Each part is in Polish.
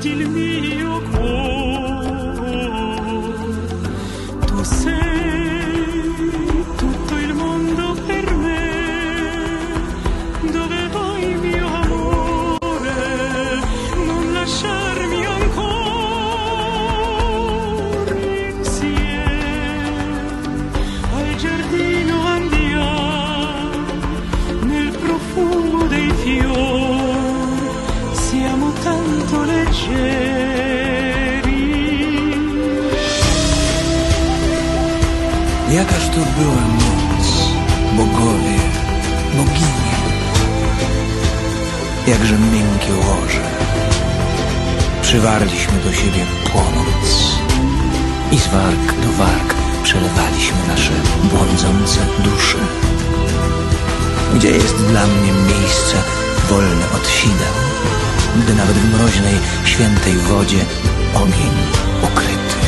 дельми окон. Siamo tanto leggeri. Jakaż to była noc, bogowie, boginie. Jakże miękkie łoże. Przywarliśmy do siebie płonąc i z warg do warg przelewaliśmy nasze błądzące dusze. Gdzie jest dla mnie miejsce wolne od sideł, gdy nawet w mroźnej, świętej wodzie ogień ukryty.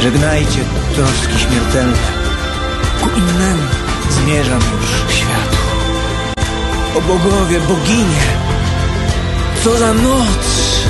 Żegnajcie troski śmiertelne. Ku innemu zmierzam już światło. O bogowie, boginie, co za noc!